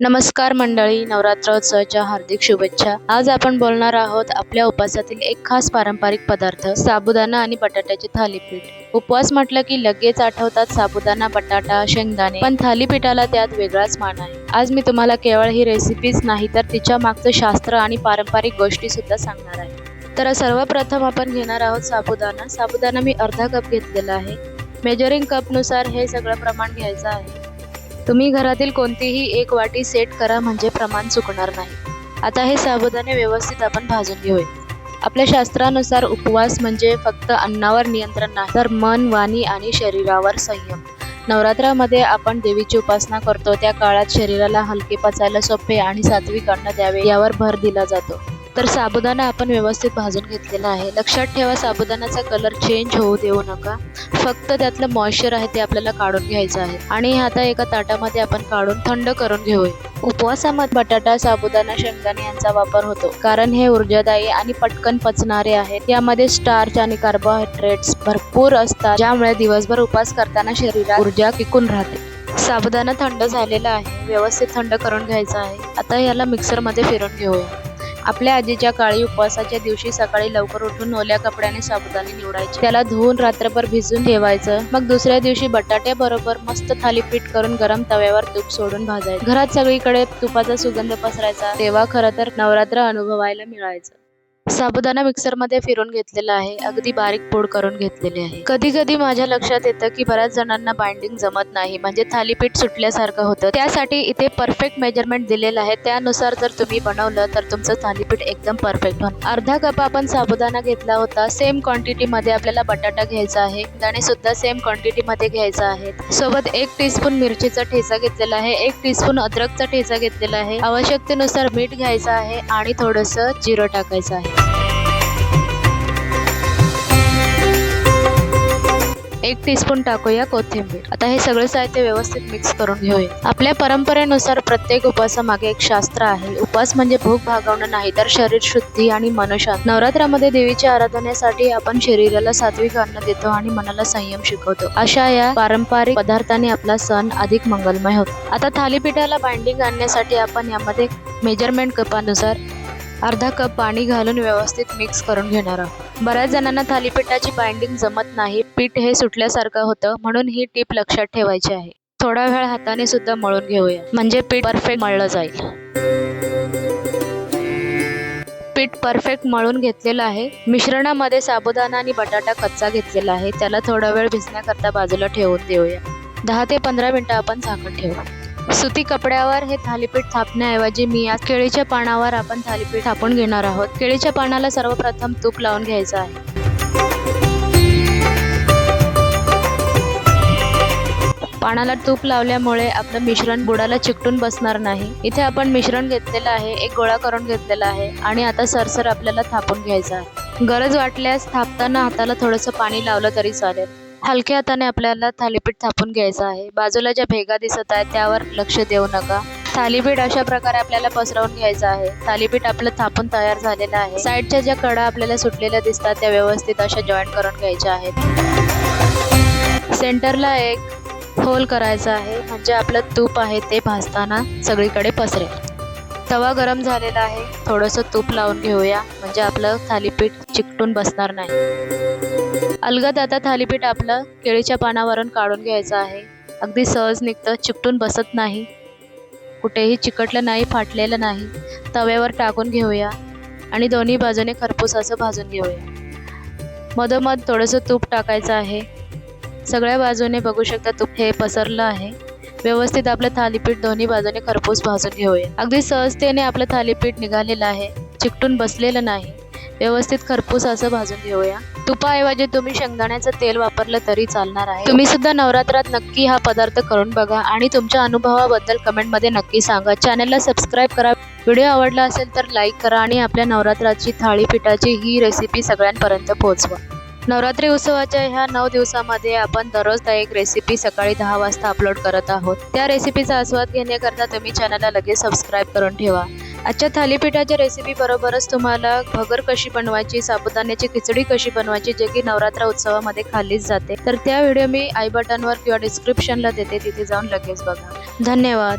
नमस्कार मंडळी नवरात्रोत्सवाच्या हार्दिक शुभेच्छा. आज आपण बोलणार आहोत आपल्या उपवासातील एक खास पारंपरिक पदार्थ साबुदाणा आणि बटाट्याचे थालीपीठ. उपवास म्हटलं की लगेच आठवतात साबुदाणा बटाटा शेंगदाणे पण थालीपीठाला त्यात वेगळाच मान आहे. आज मी तुम्हाला केवळ ही रेसिपीच नाही तर तिच्या मागचं शास्त्र आणि पारंपरिक गोष्टी सुद्धा सांगणार आहे. तर सर्वप्रथम आपण घेणार आहोत साबुदाणा. साबुदाणा मी अर्धा कप घेतलेला आहे. मेजरिंग कपनुसार हे सगळं प्रमाण घ्यायचं आहे. तुम्ही घरातील कोणतीही एक वाटी सेट करा म्हणजे प्रमाण चुकणार नाही. आता हे साबुदाणे व्यवस्थित आपण भाजून घेऊया. आपल्या शास्त्रानुसार उपवास म्हणजे फक्त अन्नावर नियंत्रण नाही तर मन वाणी आणि शरीरावर संयम. नवरात्रामध्ये आपण देवीची उपासना करतो त्या काळात शरीराला हलके पचायला सोपे आणि सात्विक अन्न द्यावे यावर भर दिला जातो. तर साबुदाणा आपण व्यवस्थित भाजून घेतलेला आहे. लक्षात ठेवा साबुदाण्याचा कलर चेंज होऊ देऊ नका. फक्त त्यातलं मॉइश्चर आहे ते आपल्याला काढून घ्यायचं आहे. आणि आता एका ताटामध्ये आपण काढून थंड करून घेऊया. उपवासामध्ये बटाटा साबुदाणा शेंगदाणे यांचा वापर होतो. कारण हे ऊर्जादायी आणि पटकन पचणारे आहेत. यामध्ये स्टार्च आणि कार्बोहायड्रेट्स भरपूर असतात. ज्यामुळे दिवसभर उपवास करताना शरीरात ऊर्जा टिकून राहते. साबुदाणा थंड झालेला आहे. व्यवस्थित थंड करून घ्यायचा आहे. आता याला मिक्सरमध्ये फिरून घेऊया. आपल्या आजीच्या काळी उपवासाच्या दिवशी सकाळी लवकर उठून ओल्या कपड्याने साबुदाणे निवडायचे. त्याला धुवून रात्रभर भिजून ठेवायचं. मग दुसऱ्या दिवशी बटाट्याबरोबर मस्त थालीपीठ करून गरम तव्यावर तूप सोडून भाजायचं. घरात सगळीकडे तुपाचा सुगंध पसरायचा. तेव्हा खरं तर नवरात्र अनुभवायला मिळायचं. साबुदाणा मिक्सरमध्ये फिरून घेतलेला आहे. अगदी बारीक पोड करून घेतलेले आहे. कधी कधी माझ्या लक्षात येतं की बऱ्याच जणांना बाइंडिंग जमत नाही. म्हणजे थालीपीठ सुटल्यासारखं होतं. त्यासाठी इथे परफेक्ट मेजरमेंट दिलेलं आहे. त्यानुसार जर तुम्ही बनवलं तर तुमचं थालीपीठ एकदम परफेक्ट होणार. अर्धा कप आपण साबुदाणा घेतला होता. सेम क्वांटिटीमध्ये आपल्याला बटाटा घ्यायचा आहे. दाणे सुद्धा सेम क्वांटिटीमध्ये घ्यायचा आहे. सोबत एक टीस्पून मिरचीचा ठेचा घेतलेला आहे. एक टीस्पून अद्रकचा ठेचा घेतलेला आहे. आवश्यकतेनुसार मीठ घ्यायचं आहे आणि थोडंसं जिरं टाकायचं आहे. एक टीस्पून टाकूया कोथिंबीर. आता हे सगळे साहित्य व्यवस्थित मिक्स करून घेऊया. आपल्या परंपरेनुसार प्रत्येक उपासामागे एक शास्त्र आहे. उपास म्हणजे भूक भागवणं नाही तर शरीर शुद्धी आणि मनशांत. नवरात्रामध्ये देवीच्या आराधनेसाठी आपण शरीराला सात्विक अन्न देतो आणि मनाला संयम शिकवतो. अशा या पारंपरिक पदार्थाने आपला सण अधिक मंगलमय होतो. आता थालीपीठाला बाइंडिंग आणण्यासाठी आपण यामध्ये मेजरमेंट कपानुसार अर्धा कप पाणी घालून व्यवस्थित मिक्स करून घेणार आहोत. बऱ्याच जणांना थालीपीठाची बाइंडिंग जमत नाही. पीठ हे सुटल्यासारखं होतं म्हणून ही टीप लक्षात ठेवायची आहे. थोडा वेळ हाताने सुद्धा मळून घेऊया. म्हणजे पीठ परफेक्ट मळलं जाईल. पीठ परफेक्ट मळून घेतलेलं आहे. मिश्रणामध्ये साबुदाणा आणि बटाटा कच्चा घेतलेला आहे. त्याला थोडा वेळ भिजण्याकरता बाजूला ठेवून देऊया. दहा ते पंधरा मिनिटं आपण झाकण ठेवू. सुती कपड्यावर हे थालीपीठ थापण्याऐवजी मी आज केळीच्या पानावर आपण थालीपीठ थापून घेणार आहोत. केळीच्या पानाला सर्वप्रथम तूप लावून घ्यायचं आहे. पानाला तूप लावल्यामुळे आपलं मिश्रण बुडाला चिकटून बसणार नाही. इथे आपण मिश्रण घेतलेलं आहे एक गोळा करून घेतलेला आहे आणि आता सरसर आपल्याला थापून घ्यायचं आहे. गरज वाटल्यास थापताना हाताला थोडंसं पाणी लावलं तरी चालेल. हलक्या हाताने आपल्याला थालीपीठ थापून घ्यायचं आहे. बाजूला ज्या भेगा दिसत आहेत त्यावर लक्ष देऊ नका. थालीपीठ अशा प्रकारे आपल्याला पसरवून घ्यायचं आहे. थालीपीठ आपलं थापून तयार झालेलं आहे. साईडच्या ज्या कडा आपल्याला सुटलेल्या दिसतात त्या व्यवस्थित अशा जॉईंट करून घ्यायच्या आहेत. सेंटरला एक होल करायचा आहे. म्हणजे आपलं तूप आहे ते भाजताना सगळीकडे पसरेल. तवा गरम झालेला आहे. थोडंसं तूप लावून घेऊया. म्हणजे आपलं थालीपीठ चिकटून बसणार नाही. अलगद आता थालीपीठ आपलं केळीच्या पानावरून काढून घ्यायचं आहे. अगदी सहज निघतं चिकटून बसत नाही. कुठेही चिकटलं नाही फाटलेलं नाही. तव्यावर टाकून घेऊया. आणि दोन्ही बाजूने खरपूस असं भाजून घेऊया. मधोमध थोडंसं तूप टाकायचं आहे. सगळ्या बाजूने बघू शकता तूप हे पसरलं आहे. व्यवस्थित आपलं थालीपीठ दोन्ही बाजूने खरपूस भाजून घेऊया. अगदी सहजतेने आपलं थालीपीठ निघालेलं आहे. चिकटून बसलेलं नाही. व्यवस्थित खरपूस असं भाजून घेऊया. तुपाऐवजी तुम्ही शेंगदाण्याचं तेल वापरलं तरी चालणार आहे. तुम्ही सुद्धा नवरात्रात नक्की हा पदार्थ करून बघा आणि तुमच्या अनुभवाबद्दल कमेंटमध्ये नक्की सांगा. चॅनलला सबस्क्राईब करा. व्हिडिओ आवडला असेल तर लाईक करा आणि आपल्या नवरात्राची थाळीपीठाची ही रेसिपी सगळ्यांपर्यंत पोहोचवा. नवरात्री उत्सवाच्या ह्या नऊ दिवसामध्ये आपण दररोज एक रेसिपी सकाळी दहा वाजता अपलोड करत आहोत. त्या रेसिपीचा आस्वाद घेण्याकरता तुम्ही चॅनलला लगेच सबस्क्राईब करून ठेवा. आजच्या थालीपीठाच्या रेसिपी बरोबरच तुम्हाला भगर कशी बनवायची साबुदाण्याची खिचडी कशी बनवायची जे की नवरात्र उत्सवामध्ये खाल्लीच जाते. तर त्या व्हिडिओ मी आय बटनवर किंवा डिस्क्रिप्शनला देते तिथे जाऊन लगेच बघा. धन्यवाद.